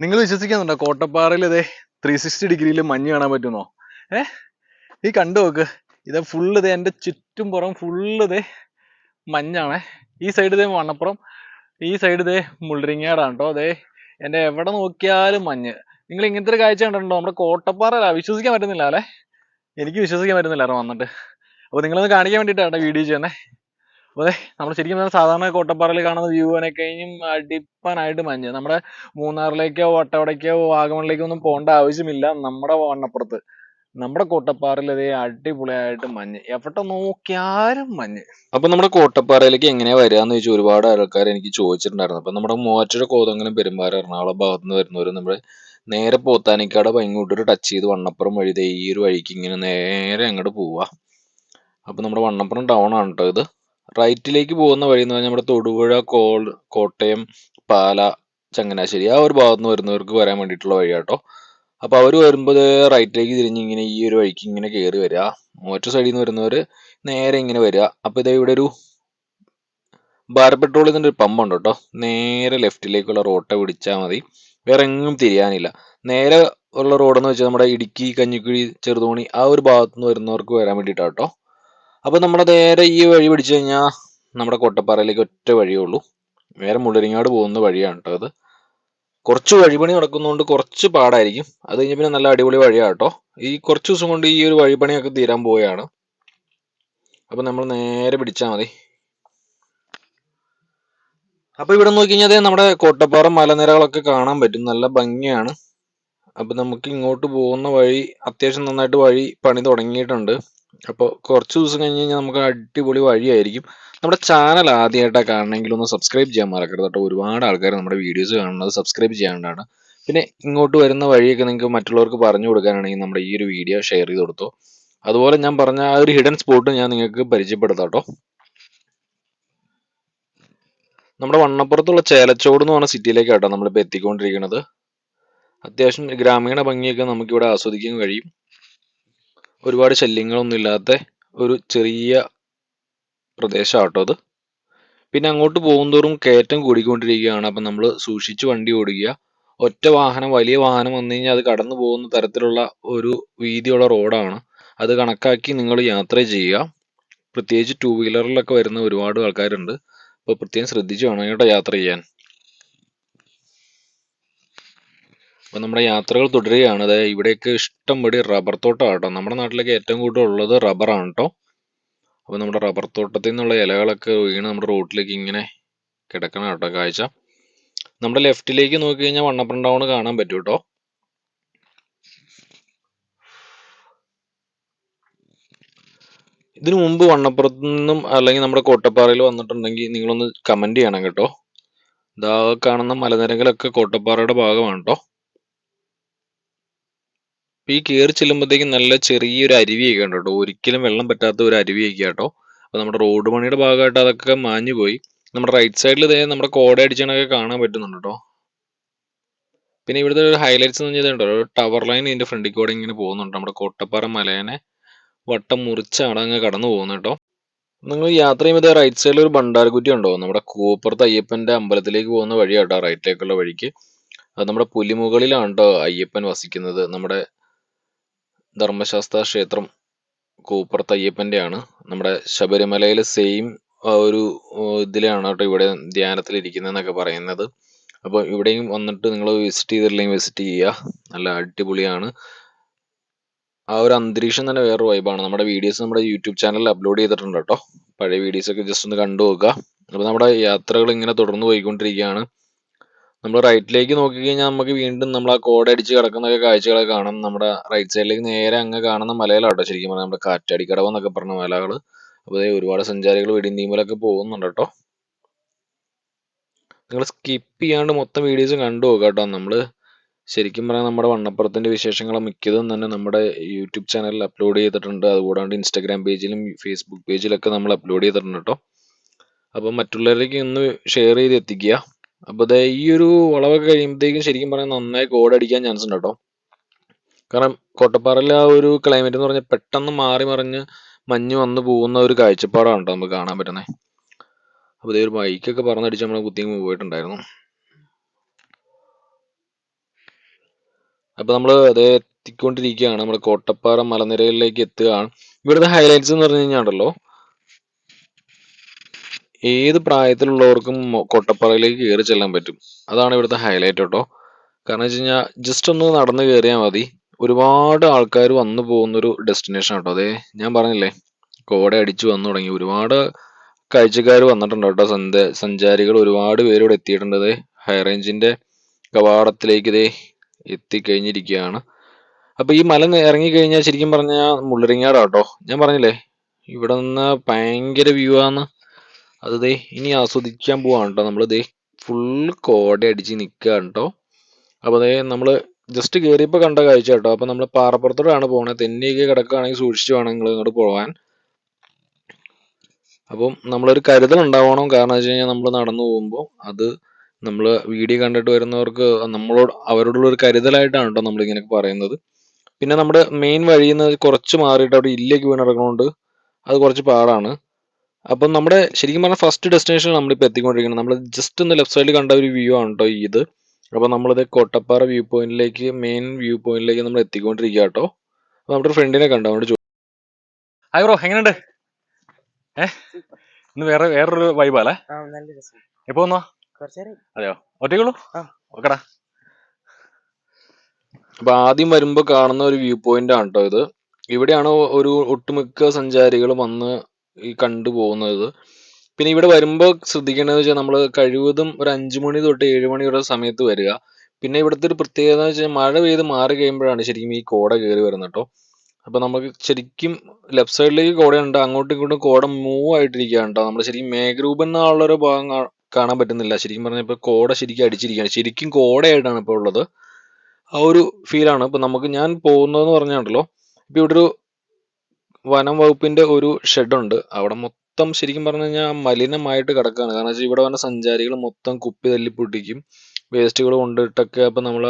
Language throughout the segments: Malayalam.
നിങ്ങൾ വിശ്വസിക്കുന്നുണ്ടോ? കോട്ടപ്പാറയിൽ ഇതേ ത്രീ സിക്സ്റ്റി ഡിഗ്രിയിൽ മഞ്ഞ് കാണാൻ പറ്റുന്നോ? ഏ? നീ കണ്ടു നോക്ക്. ഇതേ ഫുള്ള് ഇതേ എന്റെ ചുറ്റും പുറം ഫുള്ള് ഇതേ മഞ്ഞാണേ. ഈ സൈഡ് ഇതേ വണ്ണപ്പുറം ഈ സൈഡ് ഇതേ മുള്ളരിങ്ങാടാണ് കേട്ടോ അതേ എന്റെ എവിടെ നോക്കിയാലും മഞ്ഞ്. നിങ്ങൾ ഇങ്ങനത്തെ ഒരു കാഴ്ച കണ്ടിട്ടുണ്ടോ? നമ്മുടെ കോട്ടപ്പാറ വിശ്വസിക്കാൻ പറ്റുന്നില്ല അല്ലേ? എനിക്ക് വിശ്വസിക്കാൻ പറ്റുന്നില്ലായിരുന്നു വന്നിട്ട്. അപ്പോൾ നിങ്ങളൊന്ന് കാണിക്കാൻ വേണ്ടിയിട്ടാണ് വീഡിയോ ചെയ്യുന്നത് അപ്പോൾ നമ്മൾ ശരിക്കും പറഞ്ഞാൽ സാധാരണ കോട്ടപ്പാറയിൽ കാണുന്ന വ്യൂവിനെ കഴിഞ്ഞും അടിപ്പനായിട്ട് മഞ്ഞ്. നമ്മുടെ മൂന്നാറിലേക്കോ വട്ടവടയ്ക്കോ വാഗമണിലേക്കോ ഒന്നും പോകേണ്ട ആവശ്യമില്ല നമ്മുടെ വണ്ണപ്പുറത്ത്. നമ്മുടെ കോട്ടപ്പാറയിൽ അതേ അടിപൊളിയായിട്ട് മഞ്ഞ്. എവിടെ നോക്കിയാലും മഞ്ഞ്. അപ്പൊ നമ്മുടെ കോട്ടപ്പാറയിലേക്ക് എങ്ങനെയാ വരികയെന്ന് ചോദിച്ചാൽ ഒരുപാട് ആൾക്കാർ എനിക്ക് ചോദിച്ചിട്ടുണ്ടായിരുന്നു. അപ്പൊ നമ്മുടെ മൂവാറ്റുപുഴ കോതങ്ങലും പെരുമ്പാറ എറണാകുളം ഭാഗത്ത് നിന്ന് വരുന്നവർ നമ്മുടെ നേരെ പോത്താനിക്കാട് ഇങ്ങോട്ടൊരു ടച്ച് ചെയ്ത് വണ്ണപ്പുറം വഴി ഈ ഒരു വഴിക്ക് ഇങ്ങനെ നേരെ അങ്ങോട്ട് പോവാ. അപ്പൊ നമ്മുടെ വണ്ണപ്പുറം ടൗൺ ആണ് കേട്ടോ ഇത്. റൈറ്റിലേക്ക് പോകുന്ന വഴി എന്ന് പറഞ്ഞാൽ നമ്മുടെ തൊടുപുഴ കോൾ കോട്ടയം പാല ചങ്ങനാശ്ശേരി ആ ഒരു ഭാഗത്ത് നിന്ന് വരുന്നവർക്ക് വരാൻ വേണ്ടിയിട്ടുള്ള വഴിയാട്ടോ. അപ്പൊ അവർ വരുമ്പോൾ റൈറ്റിലേക്ക് തിരിഞ്ഞ് ഇങ്ങനെ ഈ ഒരു വഴിക്ക് ഇങ്ങനെ കയറി വരിക മറ്റു സൈഡിൽ നിന്ന് വരുന്നവർ നേരെ ഇങ്ങനെ വരിക അപ്പൊ ഇതേ ഇവിടെ ഒരു ഭാരത് പെട്രോളിന്റെ ഒരു പമ്പ് ഉണ്ട് കേട്ടോ. നേരെ ലെഫ്റ്റിലേക്കുള്ള റോട്ടെ പിടിച്ചാൽ മതി. വേറെ എങ്ങും തിരിയാനില്ല. നേരെ ഉള്ള റോഡെന്ന് വെച്ചാൽ നമ്മുടെ ഇടുക്കി കഞ്ഞിക്കുഴി ചെറുതോണി ആ ഒരു ഭാഗത്ത് നിന്ന് വരുന്നവർക്ക് വരാൻ വേണ്ടിയിട്ടാണ് കേട്ടോ അപ്പൊ നമ്മൾ നേരെ ഈ വഴി പിടിച്ചു കഴിഞ്ഞാൽ നമ്മുടെ കൊട്ടപ്പാറയിലേക്ക് ഒറ്റ വഴിയേ ഉള്ളൂ. നേരെ മുള്ളരിങ്ങാട് പോകുന്ന വഴിയാണ് കേട്ടോ അത്. കുറച്ച് വഴിപണി നടക്കുന്നതുകൊണ്ട് കുറച്ച് പാടായിരിക്കും. അത് കഴിഞ്ഞാൽ പിന്നെ നല്ല അടിപൊളി വഴിയാണ് കേട്ടോ. ഈ കുറച്ച് ദിവസം കൊണ്ട് ഈ ഒരു വഴിപണിയൊക്കെ തീരാൻ പോവുകയാണ്. അപ്പം നമ്മൾ നേരെ പിടിച്ചാൽ മതി. അപ്പം ഇവിടെ നോക്കി കഴിഞ്ഞാൽ നമ്മുടെ കോട്ടപ്പാറ മലനിരകളൊക്കെ കാണാൻ പറ്റും. നല്ല ഭംഗിയാണ്. അപ്പം നമുക്ക് ഇങ്ങോട്ട് പോകുന്ന വഴി അത്യാവശ്യം നന്നായിട്ട് വഴി പണി തുടങ്ങിയിട്ടുണ്ട്. അപ്പോൾ കുറച്ച് ദിവസം കഴിഞ്ഞ് കഴിഞ്ഞാൽ നമുക്ക് അടിപൊളി വഴിയായിരിക്കും. നമ്മുടെ ചാനൽ ആദ്യമായിട്ടാണ് കാണണമെങ്കിൽ ഒന്ന് സബ്സ്ക്രൈബ് ചെയ്യാൻ മറക്കരുത് കേട്ടോ. ഒരുപാട് ആൾക്കാർ നമ്മുടെ വീഡിയോസ് കാണുന്നത് സബ്സ്ക്രൈബ് ചെയ്യാണ്ടാണ്. പിന്നെ ഇങ്ങോട്ട് വരുന്ന വഴിയൊക്കെ നിങ്ങൾക്ക് മറ്റുള്ളവർക്ക് പറഞ്ഞു കൊടുക്കാനാണെങ്കിൽ നമ്മുടെ ഈ ഒരു വീഡിയോ ഷെയർ ചെയ്ത് കൊടുത്തോ. അതുപോലെ ഞാൻ പറഞ്ഞ ആ ഒരു ഹിഡൻ സ്പോട്ട് ഞാൻ നിങ്ങൾക്ക് പരിചയപ്പെടുത്താം കേട്ടോ. നമ്മുടെ വണ്ണപ്പുറത്തുള്ള ചേലച്ചോട് എന്ന് പറഞ്ഞ സിറ്റിയിലേക്ക് കേട്ടോ നമ്മളിപ്പോൾ എത്തിക്കൊണ്ടിരിക്കുന്നത്. അത്യാവശ്യം ഗ്രാമീണ ഭംഗിയൊക്കെ നമുക്കിവിടെ ആസ്വദിക്കാൻ കഴിയും. ഒരുപാട് ശല്യങ്ങളൊന്നും ഇല്ലാത്ത ഒരു ചെറിയ പ്രദേശമാട്ടോ അത്. പിന്നെ അങ്ങോട്ട് പോകുന്തോറും കയറ്റം കൂടിക്കൊണ്ടിരിക്കുകയാണ്. അപ്പം നമ്മൾ സൂക്ഷിച്ച് വണ്ടി ഓടിക്കുക. ഒറ്റ വാഹനം വലിയ വാഹനം വന്നു കഴിഞ്ഞാൽ അത് കടന്നു പോകുന്ന തരത്തിലുള്ള ഒരു വീതിയുള്ള റോഡാണ്. അത് കണക്കാക്കി നിങ്ങൾ യാത്ര ചെയ്യുക. പ്രത്യേകിച്ച് ടൂ വീലറിലൊക്കെ വരുന്ന ഒരുപാട് ആൾക്കാരുണ്ട്. അപ്പോൾ പ്രത്യേകം ശ്രദ്ധിച്ച് വേണം കേട്ടോ യാത്ര ചെയ്യാൻ. അപ്പോൾ നമ്മുടെ യാത്രകൾ തുടരുകയാണ്. അതായത് ഇവിടെയൊക്കെ ഇഷ്ടം പോലെ റബ്ബർ തോട്ടമാണ് കേട്ടോ നമ്മുടെ നാട്ടിലൊക്കെ ഏറ്റവും കൂടുതൽ ഉള്ളത് റബ്ബറാണ് കേട്ടോ അപ്പോൾ നമ്മുടെ റബ്ബർ തോട്ടത്തിൽ നിന്നുള്ള ഇലകളൊക്കെ വീണ് നമ്മുടെ റോട്ടിലേക്ക് ഇങ്ങനെ കിടക്കണം കേട്ടോ കാഴ്ച. നമ്മുടെ ലെഫ്റ്റിലേക്ക് നോക്കി കഴിഞ്ഞാൽ വണ്ണപ്പുറം ടൗൺ കാണാൻ പറ്റും കേട്ടോ ഇതിനു മുമ്പ് വണ്ണപ്പുറത്ത് നിന്നും അല്ലെങ്കിൽ നമ്മുടെ കോട്ടപ്പാറയിൽ വന്നിട്ടുണ്ടെങ്കിൽ നിങ്ങളൊന്ന് കമന്റ് ചെയ്യണം കേട്ടോ. ഇതാ കാണുന്ന മലനിരകളൊക്കെ കോട്ടപ്പാറയുടെ ഭാഗമാണ് കേട്ടോ അപ്പൊ ഈ കയറി ചെല്ലുമ്പോഴത്തേക്കും നല്ല ചെറിയൊരു അരുവിയൊക്കെ ഉണ്ട് കേട്ടോ. ഒരിക്കലും വെള്ളം പറ്റാത്ത ഒരു അരുവിയൊക്കെ കേട്ടോ അപ്പൊ നമ്മുടെ റോഡ് പണിയുടെ ഭാഗമായിട്ട് അതൊക്കെ മാഞ്ഞു പോയി. നമ്മുടെ റൈറ്റ് സൈഡിൽ ഇതേ നമ്മുടെ കോട അടിച്ചണൊക്കെ കാണാൻ പറ്റുന്നുണ്ട് കേട്ടോ. പിന്നെ ഇവിടുത്തെ ഒരു ഹൈലൈറ്റ്സ് എന്ന് പറഞ്ഞാൽ ഉണ്ടല്ലോ, ടവർ ലൈൻ ഇതിന്റെ ഫ്രണ്ടിൽ കൂടെ ഇങ്ങനെ പോകുന്നുണ്ട്. നമ്മുടെ കോട്ടപ്പാറ മലേനെ വട്ടം മുറിച്ചാണ് അങ്ങ് കടന്നു പോകുന്നത് കേട്ടോ. നിങ്ങൾ യാത്ര ചെയ്യുമ്പോൾ റൈറ്റ് സൈഡിൽ ഒരു ബണ്ടാരക്കുറ്റി ഉണ്ടോ? നമ്മുടെ കൂപ്പുറത്ത് അയ്യപ്പന്റെ അമ്പലത്തിലേക്ക് പോകുന്ന വഴിയാട്ടോ. റൈറ്റിലേക്കുള്ള വഴിക്ക്. അത് നമ്മുടെ പുലിമുകളിലാണ് കേട്ടോ അയ്യപ്പൻ വസിക്കുന്നത്. നമ്മുടെ ധർമ്മശാസ്ത്ര ക്ഷേത്രം ആണ് നമ്മുടെ ശബരിമലയിലെ സെയിം ഒരു ഇതിലാണ് കേട്ടോ ഇവിടെ ധ്യാനത്തിലിരിക്കുന്നതെന്നൊക്കെ പറയുന്നത്. അപ്പോൾ ഇവിടെയും വന്നിട്ട് നിങ്ങൾ വിസിറ്റ് ചെയ്തിട്ടില്ലെങ്കിൽ വിസിറ്റ് ചെയ്യുക. നല്ല അടിപൊളിയാണ്. ആ ഒരു അന്തരീക്ഷം തന്നെ വേറൊരു വൈബാണ് നമ്മുടെ വീഡിയോസ് നമ്മുടെ യൂട്യൂബ് ചാനലിൽ അപ്ലോഡ് ചെയ്തിട്ടുണ്ട് കേട്ടോ. പഴയ വീഡിയോസൊക്കെ ജസ്റ്റ് ഒന്ന് കണ്ടു നോക്കുക അപ്പോൾ നമ്മുടെ യാത്രകൾ ഇങ്ങനെ തുടർന്ന് പോയിക്കൊണ്ടിരിക്കുകയാണ്. നമ്മൾ റൈറ്റിലേക്ക് നോക്കി കഴിഞ്ഞാൽ നമുക്ക് വീണ്ടും നമ്മൾ ആ കോട അടിച്ച് കിടക്കുന്നൊക്കെ കാഴ്ചകളൊക്കെ കാണാം. നമ്മുടെ റൈറ്റ് സൈഡിലേക്ക് നേരെ അങ്ങ് കാണുന്ന മലയിലാട്ടോ ശരിക്കും പറഞ്ഞാൽ നമ്മുടെ കാറ്റാടിക്കടവ് എന്നൊക്കെ പറഞ്ഞ മലകൾ അപ്പോൾ ഒരുപാട് സഞ്ചാരികൾ വെടിന്തീമലൊക്കെ പോകുന്നുണ്ട് കേട്ടോ നിങ്ങൾ സ്കിപ്പ് ചെയ്യാണ്ട് മൊത്തം വീഡിയോസ് കണ്ടു നോക്കുക കേട്ടോ നമ്മൾ ശരിക്കും പറഞ്ഞാൽ നമ്മുടെ വണ്ണപ്പുറത്തിന്റെ വിശേഷങ്ങൾ മിക്കതും തന്നെ നമ്മുടെ യൂട്യൂബ് ചാനലിൽ അപ്ലോഡ് ചെയ്തിട്ടുണ്ട്. അതുകൂടാണ്ട് ഇൻസ്റ്റാഗ്രാം പേജിലും ഫേസ്ബുക്ക് പേജിലൊക്കെ നമ്മൾ അപ്ലോഡ് ചെയ്തിട്ടുണ്ട് കേട്ടോ അപ്പോൾ മറ്റുള്ളവരിലേക്ക് ഒന്ന് ഷെയർ ചെയ്ത് എത്തിക്കുക. അപ്പോൾ ദേ ഈ ഒരു വളവൊക്കെ കഴിയുമ്പോഴത്തേക്കും ശരിക്കും പറഞ്ഞാൽ നന്നായി കോടടിക്കാൻ ചാൻസ് ഉണ്ട് കേട്ടോ. കാരണം കോട്ടപ്പാറയിലെ ആ ഒരു ക്ലൈമറ്റ് എന്ന് പറഞ്ഞാൽ പെട്ടെന്ന് മാറി മറിഞ്ഞ് മഞ്ഞ് വന്ന് പോകുന്ന ഒരു കാഴ്ചപ്പാടാണ് കേട്ടോ നമുക്ക് കാണാൻ പറ്റുന്നത് അപ്പോൾ ഇതേ ഒരു ബൈക്കൊക്കെ പറന്നടിച്ച് നമ്മൾ കുത്തിയും പോയിട്ടുണ്ടായിരുന്നു. അപ്പോൾ നമ്മൾ അതേ എത്തിക്കൊണ്ടിരിക്കുകയാണ്. നമ്മുടെ കോട്ടപ്പാറ മലനിരകളിലേക്ക് എത്തുകയാണ്. ഇവിടുത്തെ ഹൈലൈറ്റ്സ് എന്ന് പറഞ്ഞു കഴിഞ്ഞാൽ ഉണ്ടല്ലോ. ഏത് പ്രായത്തിലുള്ളവർക്കും കൊട്ടപ്പറയിലേക്ക് കയറി ചെല്ലാൻ പറ്റും. അതാണ് ഇവിടുത്തെ ഹൈലൈറ്റ് കേട്ടോ. കാരണം വെച്ച് കഴിഞ്ഞാൽ ജസ്റ്റ് ഒന്ന് നടന്നു കയറിയാൽ മതി. ഒരുപാട് ആൾക്കാർ വന്നു പോകുന്നൊരു ഡെസ്റ്റിനേഷൻ കേട്ടോ അതെ. ഞാൻ പറഞ്ഞില്ലേ കോട അടിച്ചു വന്നു തുടങ്ങി. ഒരുപാട് കാഴ്ചക്കാർ വന്നിട്ടുണ്ട് കേട്ടോ. സഞ്ച സഞ്ചാരികൾ ഒരുപാട് പേര് ഇവിടെ എത്തിയിട്ടുണ്ട് ദേ ഹൈ റേഞ്ചിന്റെ കവാടത്തിലേക്ക് ഇതേ എത്തിക്കഴിഞ്ഞിരിക്കുകയാണ്. അപ്പൊ ഈ മല ഇറങ്ങി കഴിഞ്ഞാൽ ശരിക്കും പറഞ്ഞാൽ മുള്ളരിങ്ങാടാ കേട്ടോ. ഞാൻ പറഞ്ഞില്ലേ ഇവിടെ നിന്ന് ഭയങ്കര വ്യൂ ആണ് അത് ദേ ഇനി ആസ്വദിക്കാൻ പോവാണ് കേട്ടോ നമ്മൾ ദേ ഫുള്ള് കോട അടിച്ച് നിൽക്കുകയാണ് കേട്ടോ അപ്പോൾ ദേ നമ്മൾ ജസ്റ്റ് കയറിയപ്പോൾ കണ്ട കാഴ്ച കേട്ടോ അപ്പോൾ നമ്മൾ പാറപ്പുറത്തോടാണ് പോകുന്നത് തെന്നിയൊക്കെ കിടക്കുകയാണെങ്കിൽ സൂക്ഷിച്ച് വേണം നിങ്ങൾ ഇങ്ങോട്ട് പോകാൻ അപ്പം നമ്മളൊരു കരുതൽ ഉണ്ടാവണം. കാരണം വെച്ച് കഴിഞ്ഞാൽ നമ്മൾ നടന്നു പോകുമ്പോൾ അത് നമ്മൾ വീഡിയോ കണ്ടിട്ട് വരുന്നവർക്ക് നമ്മളോട് അവരോടുള്ള ഒരു കരുതലായിട്ടാണ് കേട്ടോ നമ്മൾ ഇങ്ങനെ പറയുന്നത്. പിന്നെ നമ്മുടെ മെയിൻ വഴിയിൽ നിന്ന് കുറച്ച് മാറിയിട്ട് അവിടെ ഇല്ലേക്ക് വീണ് കിടക്കണോണ്ട് അത് കുറച്ച് പാടാണ്. അപ്പം നമ്മുടെ ശരിക്കും പറഞ്ഞാൽ ഫസ്റ്റ് ഡെസ്റ്റിനേഷൻ നമ്മളിപ്പോൾ എത്തിക്കൊണ്ടിരിക്കുന്നത്. നമ്മൾ ജസ്റ്റ് ഒന്ന് ലെഫ്റ്റ് സൈഡിൽ കണ്ട ഒരു വ്യൂ ആണ് കേട്ടോ ഇത്. അപ്പോൾ നമ്മളിത് കോട്ടപ്പാറ വ്യൂ പോയിന്റിലേക്ക് മെയിൻ വ്യൂ പോയിന്റിലേക്ക് നമ്മൾ എത്തിക്കൊണ്ടിരിക്കുക കേട്ടോ അപ്പോൾ നമ്മുടെ ഫ്രണ്ടിനെ കണ്ടോ? അവിടെ ഹായ് ബ്രോ എങ്ങനെയുണ്ട്? ഏഹ് ഇന്ന് വേറെ വേറൊരു വൈബാലേ ആ നല്ല രസം. എപ്പോ വന്നോ? അതെയോ? ഒറ്റയ്ക്കുള്ളൂ? ആ. ഓക്കെടാ. അപ്പൊ ആദ്യം വരുമ്പോൾ കാണുന്ന ഒരു വ്യൂ പോയിന്റ് ആണ് കേട്ടോ ഇത്. ഇവിടെയാണ് ഒരു ഒട്ടുമിക്ക സഞ്ചാരികളും വന്ന് ഈ കണ്ടു പോകുന്നത്. പിന്നെ ഇവിടെ വരുമ്പോൾ ശ്രദ്ധിക്കേണ്ടത് വെച്ചാൽ നമ്മൾ കഴിവതും ഒരു അഞ്ചു മണി തൊട്ട് ഏഴ് മണി വരെ സമയത്ത് വരിക. പിന്നെ ഇവിടുത്തെ ഒരു പ്രത്യേകത എന്ന് വെച്ചാൽ മഴ പെയ്ത് മാറി കഴിയുമ്പോഴാണ് ശരിക്കും ഈ കോട കയറി വരുന്നത് കേട്ടോ അപ്പൊ നമുക്ക് ശരിക്കും ലെഫ്റ്റ് സൈഡിലേക്ക് കോടയുണ്ട്. അങ്ങോട്ടും ഇങ്ങോട്ടും കോട മൂവ് ആയിട്ടിരിക്കുകയാണ് ട്ടോ. നമ്മൾ ശരിക്കും മേഘരൂപൻ എന്നുള്ളൊരു ഭാഗം കാണാൻ പറ്റുന്നില്ല. ശരിക്കും പറഞ്ഞാൽ ഇപ്പൊ കോട ശരിക്കും അടിച്ചിരിക്കുകയാണ്. ശരിക്കും കോടയായിട്ടാണ് ഇപ്പോൾ ഉള്ളത്. ആ ഒരു ഫീലാണ് ഇപ്പൊ നമുക്ക് ഞാൻ പോകുന്നതെന്ന് പറഞ്ഞാണ്ടല്ലോ ഇപ്പൊ ഇവിടെ ഒരു വനം വകുപ്പിന്റെ ഒരു ഷെഡുണ്ട് അവിടെ മൊത്തം ശരിക്കും പറഞ്ഞു കഴിഞ്ഞാൽ മലിനമായിട്ട് കിടക്കുകയാണ് കാരണം വെച്ചാൽ ഇവിടെ വന്ന സഞ്ചാരികൾ മൊത്തം കുപ്പി തല്ലി പൊട്ടിക്കും. വേസ്റ്റുകൾ കൊണ്ടിട്ടൊക്കെ അപ്പൊ നമ്മൾ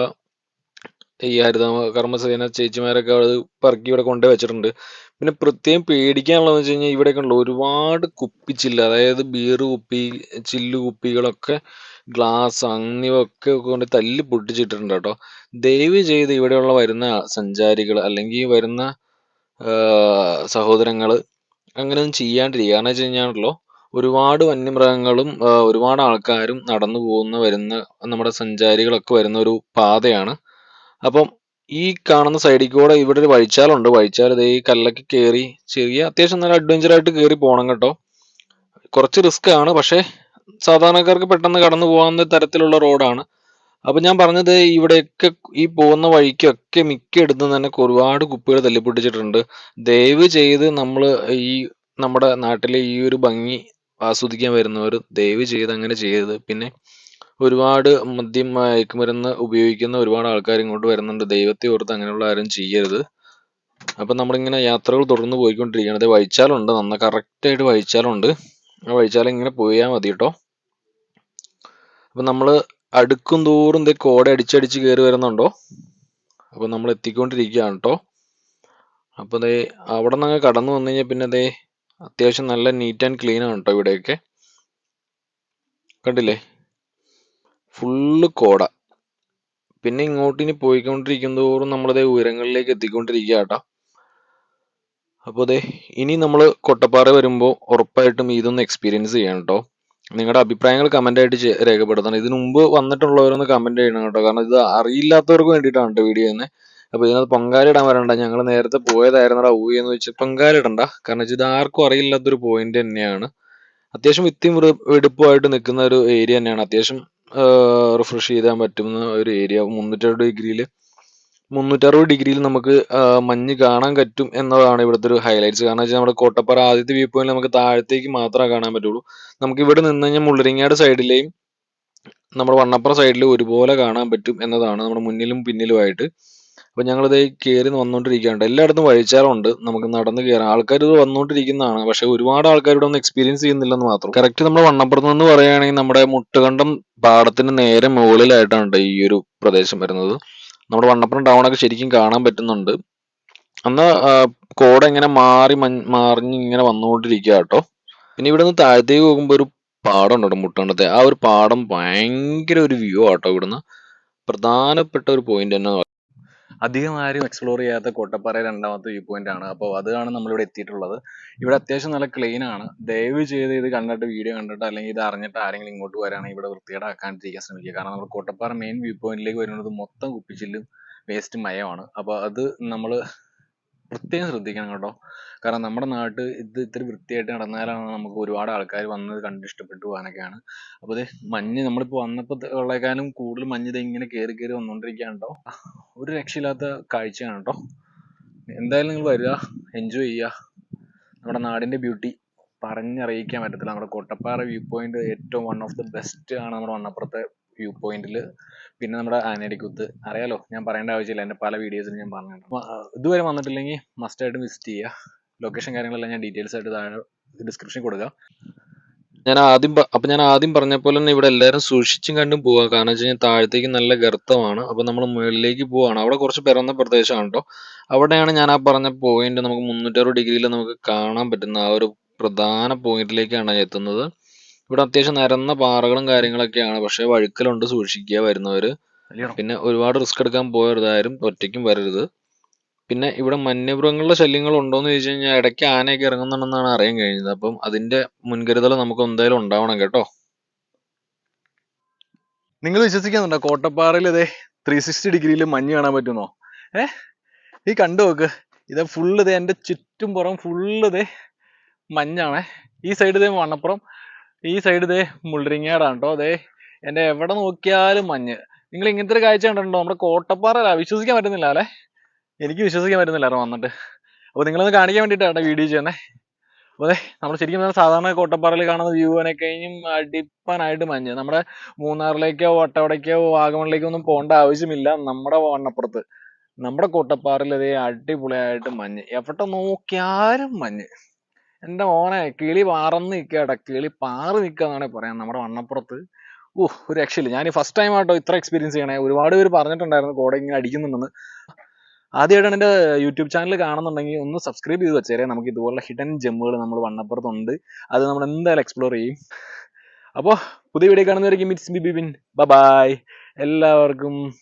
ഈ ഹരിത കർമ്മസേന ചേച്ചിമാരൊക്കെ അത് പറക്കി ഇവിടെ കൊണ്ടു വെച്ചിട്ടുണ്ട്. പിന്നെ പ്രത്യേകം പേടിക്കാനുള്ളതെന്ന് വെച്ച് കഴിഞ്ഞാൽ ഇവിടെയൊക്കെ ഉള്ള ഒരുപാട് കുപ്പിച്ചില്ല് അതായത് ബീർ കുപ്പി ചില്ലു കുപ്പികളൊക്കെ ഗ്ലാസ് അങ്ങനെയൊക്കെ കൊണ്ട് തല്ലി പൊട്ടിച്ചിട്ടിട്ടുണ്ട് കേട്ടോ. ദയവ് ചെയ്ത് ഇവിടെയുള്ള വരുന്ന സഞ്ചാരികൾ അല്ലെങ്കിൽ വരുന്ന സഹോദരങ്ങൾ അങ്ങനെയൊന്നും ചെയ്യാണ്ടിരിക്കുക. കാരണം വെച്ച് കഴിഞ്ഞാണല്ലോ ഒരുപാട് വന്യമൃഗങ്ങളും ഒരുപാട് ആൾക്കാരും നടന്നു പോകുന്ന വരുന്ന നമ്മുടെ സഞ്ചാരികളൊക്കെ വരുന്ന ഒരു പാതയാണ്. അപ്പം ഈ കാണുന്ന സൈഡിൽ കൂടെ ഇവിടെ ഒരു വഴിച്ചാലുണ്ട്. വഴിച്ചാൽ ഇതേ ഈ കല്ലൊക്കെ കയറി ചെറിയ അത്യാവശ്യം നല്ല അഡ്വഞ്ചർ ആയിട്ട് കയറി പോകണം കേട്ടോ. കുറച്ച് റിസ്ക് ആണ്. പക്ഷേ സാധാരണക്കാർക്ക് പെട്ടെന്ന് കടന്നു പോകാവുന്ന തരത്തിലുള്ള റോഡാണ് അപ്പൊ ഞാൻ പറഞ്ഞത് ഇവിടെയൊക്കെ ഈ പോകുന്ന വഴിക്കൊക്കെ മിക്കയിടത്തും തന്നെ ഒരുപാട് കുപ്പികൾ തല്ലിപ്പൊട്ടിച്ചിട്ടുണ്ട്. ദയവ് ചെയ്ത് നമ്മൾ ഈ നമ്മുടെ നാട്ടിലെ ഈ ഒരു ഭംഗി ആസ്വദിക്കാൻ വരുന്നവർ ദയവ് ചെയ്ത് അങ്ങനെ ചെയ്യരുത്. പിന്നെ ഒരുപാട് മദ്യം മയക്കുമരുന്ന് ഉപയോഗിക്കുന്ന ഒരുപാട് ആൾക്കാർ ഇങ്ങോട്ട് വരുന്നുണ്ട്. ദൈവത്തെ ഓർത്ത് അങ്ങനെയുള്ള ആരും ചെയ്യരുത്. അപ്പൊ നമ്മളിങ്ങനെ യാത്രകൾ തുടർന്ന് പോയിക്കൊണ്ടിരിക്കുകയാണ്. ദേ വഴിച്ചാലുണ്ട് നന്ന കറക്റ്റായിട്ട് വഴിച്ചാലുണ്ട് ആ വഴിച്ചാൽ ഇങ്ങനെ പോയാൽ മതി കേട്ടോ അപ്പൊ നമ്മൾ അടുക്കും തോറും ഇതേ കോട അടിച്ചടിച്ച് കയറി വരുന്നുണ്ടോ? അപ്പൊ നമ്മൾ എത്തിക്കൊണ്ടിരിക്കുകയാണ് കേട്ടോ അപ്പൊ ദേ അവിടെ നിന്ന് കടന്നു വന്നു കഴിഞ്ഞാൽ പിന്നെ അതേ അത്യാവശ്യം നല്ല നീറ്റ് ആൻഡ് ക്ലീൻ ആണ് കേട്ടോ ഇവിടെയൊക്കെ. കണ്ടില്ലേ? ഫുള്ള് കോട. പിന്നെ ഇങ്ങോട്ട് ഇനി പോയിക്കൊണ്ടിരിക്കും തോറും നമ്മളിതേ ഉയരങ്ങളിലേക്ക് എത്തിക്കൊണ്ടിരിക്കുക കേട്ടോ അപ്പോൾ അതെ ഇനി നമ്മൾ കൊട്ടപ്പാറ വരുമ്പോൾ ഉറപ്പായിട്ടും ഇതൊന്ന് എക്സ്പീരിയൻസ് ചെയ്യണം കേട്ടോ നിങ്ങളുടെ അഭിപ്രായങ്ങൾ കമന്റ് ആയിട്ട് രേഖപ്പെടുത്തണം. ഇതിനു മുമ്പ് വന്നിട്ടുള്ളവരൊന്ന് കമന്റ് ചെയ്യണം കേട്ടോ. കാരണം ഇത് അറിയില്ലാത്തവർക്ക് വേണ്ടിയിട്ടാണ് കേട്ടോ വീഡിയോ തന്നെ അപ്പൊ ഇതിനകത്ത് പൊങ്കാല ഇടാൻ വരണ്ട. ഞങ്ങൾ നേരത്തെ പോയതായിരുന്നടാ ഊ എന്ന് വെച്ച് പൊങ്കാല ഇടണ്ട. കാരണം ഇത് ആർക്കും അറിയില്ലാത്തൊരു പോയിന്റ് തന്നെയാണ്. അത്യാവശ്യം വിത്തിയും വെടു- വെടുപ്പുമായിട്ട് നിൽക്കുന്ന ഒരു ഏരിയ തന്നെയാണ്. അത്യാവശ്യം റിഫ്രഷ് ചെയ്താൻ പറ്റുന്ന ഒരു ഏരിയ മുന്നൂറ്ററുപത് ഡിഗ്രിയിൽ മുന്നൂറ്ററുപത് ഡിഗ്രിയിൽ നമുക്ക് മഞ്ഞ് കാണാൻ പറ്റും എന്നതാണ് ഇവിടുത്തെ ഒരു ഹൈലൈറ്റ്സ് കാരണം വെച്ചാൽ നമ്മുടെ കോട്ടപ്പാറ ആദ്യത്തെ വ്യൂ പോയിന്റ് നമുക്ക് താഴത്തേക്ക് മാത്രമേ കാണാൻ പറ്റുള്ളൂ. നമുക്ക് ഇവിടെ നിന്ന് കഴിഞ്ഞാൽ മുള്ളരിങ്ങാട് സൈഡിലെയും നമ്മുടെ വണ്ണപ്പുറ സൈഡിലും ഒരുപോലെ കാണാൻ പറ്റും എന്നതാണ് നമ്മുടെ മുന്നിലും പിന്നിലുമായിട്ട് അപ്പൊ ഞങ്ങളിത് കയറി വന്നുകൊണ്ടിരിക്കുകയാണ് എല്ലായിടത്തും വഴിച്ചാലുണ്ട് നമുക്ക് നടന്ന് കയറാം ആൾക്കാർ ഇത് വന്നുകൊണ്ടിരിക്കുന്നതാണ് പക്ഷെ ഒരുപാട് ആൾക്കാർ ഇവിടെ ഒന്നും എക്സ്പീരിയൻസ് ചെയ്യുന്നില്ലെന്ന് മാത്രം. കറക്റ്റ് നമ്മുടെ വണ്ണപ്പുറത്ത് നിന്ന് പറയുകയാണെങ്കിൽ നമ്മുടെ മുട്ടുകണ്ടം പാടത്തിന് നേരെ മുകളിലായിട്ടാണ് ട്ടോ ഈ ഒരു പ്രദേശം വരുന്നത്. നമ്മുടെ വണ്ണപ്പുറം ടൗൺ ഒക്കെ ശരിക്കും കാണാൻ പറ്റുന്നുണ്ട്. അന്ന് കോട ഇങ്ങനെ മാറി മറിഞ്ഞ് ഇങ്ങനെ വന്നുകൊണ്ടിരിക്കുക കേട്ടോ. പിന്നെ ഇവിടെ നിന്ന് താഴത്തേക്ക് പോകുമ്പോൾ ഒരു പാടം ഉണ്ട് മുട്ടണ്ടത്തെ. ആ ഒരു പാടം ഭയങ്കര ഒരു വ്യൂ ആട്ടോ ഇവിടുന്ന്. പ്രധാനപ്പെട്ട ഒരു പോയിന്റ് തന്നെ അധികം ആരും എക്സ്പ്ലോർ ചെയ്യാത്ത കോട്ടപ്പാറ രണ്ടാമത്തെ വ്യൂ പോയിന്റ് ആണ്. അപ്പോൾ അതാണ് നമ്മളിവിടെ എത്തിയിട്ടുള്ളത്. ഇവിടെ അത്യാവശ്യം നല്ല ക്ലീൻ ആണ്. ദയവ് ചെയ്ത് ഇത് കണ്ടിട്ട് വീഡിയോ കണ്ടിട്ട് അല്ലെങ്കിൽ ഇത് അറിഞ്ഞിട്ട് ആരെങ്കിലും ഇങ്ങോട്ട് വരാണെങ്കിൽ ഇവിടെ വൃത്തികേടാക്കാണ്ടിരിക്കാൻ ശ്രമിക്കുക. കാരണം നമ്മൾ കോട്ടപ്പാറ മെയിൻ വ്യൂ പോയിന്റിലേക്ക് വരുന്നത് മൊത്തം കുപ്പിച്ചില്ലും വേസ്റ്റ് മയമാണ്. അപ്പോൾ അത് നമ്മൾ പ്രത്യേകം ശ്രദ്ധിക്കണം കേട്ടോ. കാരണം നമ്മുടെ നാട്ട് ഇത് ഇത്തിരി വൃത്തിയായിട്ട് നടന്നാലാണ് നമുക്ക് ഒരുപാട് ആൾക്കാർ വന്ന് കണ്ട് ഇഷ്ടപ്പെട്ടു പോകാനൊക്കെയാണ്. അപ്പോൾ ഇത് മഞ്ഞ് നമ്മളിപ്പോൾ വന്നപ്പോൾ ഉള്ളേക്കാളും കൂടുതൽ മഞ്ഞ് ഇത് ഇങ്ങനെ കയറി കയറി വന്നുകൊണ്ടിരിക്കുകയാണ് കേട്ടോ. ഒരു രക്ഷയില്ലാത്ത കാഴ്ചയാണ് കേട്ടോ. എന്തായാലും നിങ്ങൾ വരിക എൻജോയ് ചെയ്യുക. നമ്മുടെ നാടിന്റെ ബ്യൂട്ടി പറഞ്ഞറിയിക്കാൻ പറ്റത്തില്ല. നമ്മുടെ കൊട്ടപ്പാറ വ്യൂ പോയിന്റ് ഏറ്റവും വൺ ഓഫ് ദി ബെസ്റ്റ് ആണ് നമ്മുടെ വണ്ണപ്പുറത്തെ വ്യൂ പോയിന്റിൽ പിന്നെ നമ്മുടെ ആനടിക്കുത്ത് അറിയാലോ ഞാൻ പറയേണ്ട ആവശ്യമില്ല. എന്റെ പല വീഡിയോസിലും ഞാൻ പറഞ്ഞിട്ടുണ്ട്. ഇതുവരെ വന്നിട്ടില്ലെങ്കിൽ മസ്റ്റ് ആയിട്ട് വിസിറ്റ് ചെയ്യുക ലൊക്കേഷൻ കാര്യങ്ങളെല്ലാം ഞാൻ ഡീറ്റെയിൽസ് ആയിട്ട് താഴെ ഡിസ്ക്രിപ്ഷൻ കൊടുക്കാം. ഞാൻ ആദ്യം അപ്പൊ ഞാൻ ആദ്യം പറഞ്ഞ പോലെ തന്നെ ഇവിടെ എല്ലാവരും സൂക്ഷിച്ചും കണ്ടും പോവുക കാരണം വെച്ച് കഴിഞ്ഞാൽ താഴത്തേക്ക് നല്ല ഗർത്തമാണ്. അപ്പൊ നമ്മൾ മുകളിലേക്ക് പോവാണ്. അവിടെ കുറച്ച് പിറന്ന പ്രദേശമാണ് കേട്ടോ അവിടെയാണ് ഞാൻ ആ പറഞ്ഞ പോയിന്റ് നമുക്ക് മുന്നൂറ്ററുപത് ഡിഗ്രിയിൽ നമുക്ക് കാണാൻ പറ്റുന്ന ആ ഒരു പ്രധാന പോയിന്റിലേക്കാണ് എത്തുന്നത്. ഇവിടെ അത്യാവശ്യം നിരന്ന പാറകളും കാര്യങ്ങളൊക്കെയാണ്. പക്ഷെ വഴുക്കലുണ്ട് സൂക്ഷിക്കുക വരുന്നവര്. പിന്നെ ഒരുപാട് റിസ്ക് എടുക്കാൻ പോകരുത് ആരും ഒറ്റയ്ക്കും വരരുത്. പിന്നെ ഇവിടെ വന്യമൃഗങ്ങളുടെ ശല്യങ്ങൾ ഉണ്ടോന്ന് ചോദിച്ചു കഴിഞ്ഞാൽ ഇടയ്ക്ക് ആനയൊക്കെ ഇറങ്ങുന്നുണ്ടെന്നാണ് അറിയാൻ കഴിഞ്ഞത്. അപ്പം അതിന്റെ മുൻകരുതൽ നമുക്ക് എന്തായാലും ഉണ്ടാവണം കേട്ടോ. നിങ്ങൾ വിശ്വസിക്കുന്നുണ്ടോ കോട്ടപ്പാറയിൽ ഇതേ ത്രീ സിക്സ്റ്റി ഡിഗ്രിയിൽ മഞ്ഞ് കാണാൻ പറ്റുന്നോ? ഏ? ഈ കണ്ടു നോക്ക്. ഇത് ഫുള്ള് ഇതേ എന്റെ ചുറ്റും പുറം ഫുള്ള് ഇതേ മഞ്ഞാണേ. ഈ സൈഡ് ഇതേ വണ്ണപ്പുറം ഈ സൈഡ് ഇതേ മുള്ളരിങ്ങാടാണ് കേട്ടോ അതെ എന്റെ എവിടെ നോക്കിയാലും മഞ്ഞ്. നിങ്ങൾ ഇങ്ങനത്തെ ഒരു കാഴ്ച കണ്ടിട്ടുണ്ടോ? നമ്മുടെ കോട്ടപ്പാറ വിശ്വസിക്കാൻ പറ്റുന്നില്ല അല്ലേ? എനിക്ക് വിശ്വസിക്കാൻ പറ്റുന്നില്ല അവിടെ വന്നിട്ട്. അപ്പോൾ നിങ്ങളൊന്ന് കാണിക്കാൻ വേണ്ടിയിട്ടാണ് വീഡിയോ ചെയ്യുന്നത് അപ്പോൾ അതെ നമ്മൾ ശരിക്കും പറഞ്ഞാൽ സാധാരണ കോട്ടപ്പാറയിൽ കാണുന്ന വ്യൂവിനെ കഴിഞ്ഞും അടിപ്പനായിട്ട് മഞ്ഞ്. നമ്മുടെ മൂന്നാറിലേക്കോ വട്ടവടയ്ക്കോ വാഗമണിലേക്കോ ഒന്നും പോകേണ്ട ആവശ്യമില്ല നമ്മുടെ വണ്ണപ്പുറത്ത്. നമ്മുടെ കോട്ടപ്പാറയിൽ അതേ അടിപൊളിയായിട്ട് മഞ്ഞ്. എവിടെ നോക്കിയാലും മഞ്ഞ്. എന്റെ മോനെ കിളി പാറന്ന് നിൽക്കട കിളി പാറി നിൽക്കുക പറയാം നമ്മുടെ വണ്ണപ്പുറത്ത്. ഓ ഒരു രക്ഷയില്ല. ഞാൻ ഫസ്റ്റ് ടൈം ആട്ടോ ഇത്ര എക്സ്പീരിയൻസ് ചെയ്യണേ. ഒരുപാട് പേര് പറഞ്ഞിട്ടുണ്ടായിരുന്നു കോടെ ഇങ്ങനെ അടിക്കുന്നുണ്ടെന്ന്. ആദ്യമായിട്ടാണ് എന്റെ യൂട്യൂബ് ചാനൽ കാണുന്നുണ്ടെങ്കിൽ ഒന്ന് സബ്സ്ക്രൈബ് ചെയ്ത് വെച്ചേരെ. നമുക്ക് ഇതുപോലുള്ള ഹിഡൻ ജെമ്മുകൾ നമ്മൾ വണ്ണപ്പുറത്തുണ്ട്. അത് നമ്മൾ എന്തായാലും എക്സ്പ്ലോർ ചെയ്യും. അപ്പോൾ പുതിയ വീഡിയോ കാണുന്നവരേക്കും മിറ്റ്സ് ബി ബിൻ ബൈ എല്ലാവർക്കും